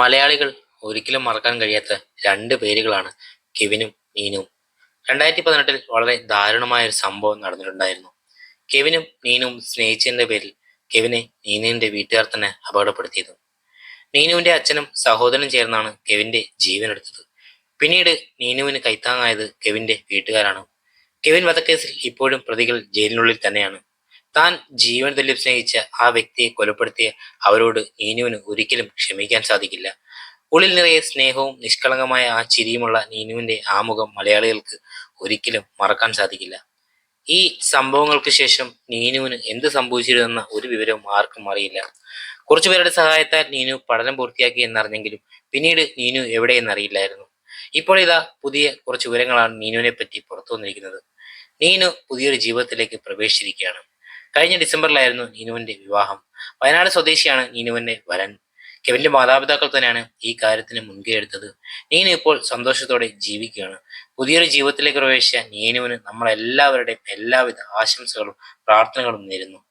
മലയാളികൾ ഒരിക്കലും മറക്കാൻ കഴിയാത്ത രണ്ട് പേരുകളാണ് കെവിനും നീനുവും. രണ്ടായിരത്തി പതിനെട്ടിൽ വളരെ ദാരുണമായ ഒരു സംഭവം നടന്നിട്ടുണ്ടായിരുന്നു. കെവിനും നീനുവും സ്നേഹിച്ചതിന്റെ പേരിൽ കെവിനെ നീനുവിന്റെ വീട്ടുകാർ തന്നെ അപകടപ്പെടുത്തിയത്. നീനുവിന്റെ അച്ഛനും സഹോദരനും ചേർന്നാണ് കെവിന്റെ ജീവൻ എടുത്തത്. പിന്നീട് നീനുവിന് കൈത്താങ്ങായത് കെവിന്റെ വീട്ടുകാരാണ്. കെവിൻ വധക്കേസിൽ ഇപ്പോഴും പ്രതികൾ ജയിലിനുള്ളിൽ തന്നെയാണ്. താൻ ജീവൻ തുല്യം സ്നേഹിച്ച ആ വ്യക്തിയെ കൊലപ്പെടുത്തിയ അവരോട് നീനുവിന് ഒരിക്കലും ക്ഷമിക്കാൻ സാധിക്കില്ല. ഉള്ളിൽ നിറയെ സ്നേഹവും നിഷ്കളങ്കമായ ആ ചിരിയുമുള്ള നീനുവിന്റെ ആമുഖം മലയാളികൾക്ക് ഒരിക്കലും മറക്കാൻ സാധിക്കില്ല. ഈ സംഭവങ്ങൾക്ക് ശേഷം നീനുവിന് എന്ത് സംഭവിച്ചിരുന്നെന്ന ഒരു വിവരവും ആർക്കും അറിയില്ല. കുറച്ചുപേരുടെ സഹായത്താൽ നീനു പഠനം പൂർത്തിയാക്കി എന്നറിഞ്ഞെങ്കിലും പിന്നീട് നീനു എവിടെയെന്നറിയില്ലായിരുന്നു ഇപ്പോൾ ഇതാ പുതിയ കുറച്ച് വിവരങ്ങളാണ് നീനുവിനെ പറ്റി പുറത്തു വന്നിരിക്കുന്നത് നീനു പുതിയൊരു ജീവിതത്തിലേക്ക് പ്രവേശിച്ചിരിക്കുകയാണ്. കഴിഞ്ഞ ഡിസംബറിലായിരുന്നു നീനുവിന്റെ വിവാഹം. വയനാട് സ്വദേശിയാണ് നീനുവിന്റെ വരൻ. കെവിന്റെ മാതാപിതാക്കൾ തന്നെയാണ് ഈ കാര്യത്തിന് മുൻകൈ എടുത്തത്. നീനു ഇപ്പോൾ സന്തോഷത്തോടെ ജീവിക്കുകയാണ്. പുതിയൊരു ജീവിതത്തിലേക്ക് പ്രവേശിച്ച നീനുവിന് നമ്മളെല്ലാവരുടെയും എല്ലാവിധ ആശംസകളും പ്രാർത്ഥനകളും നേരുന്നു.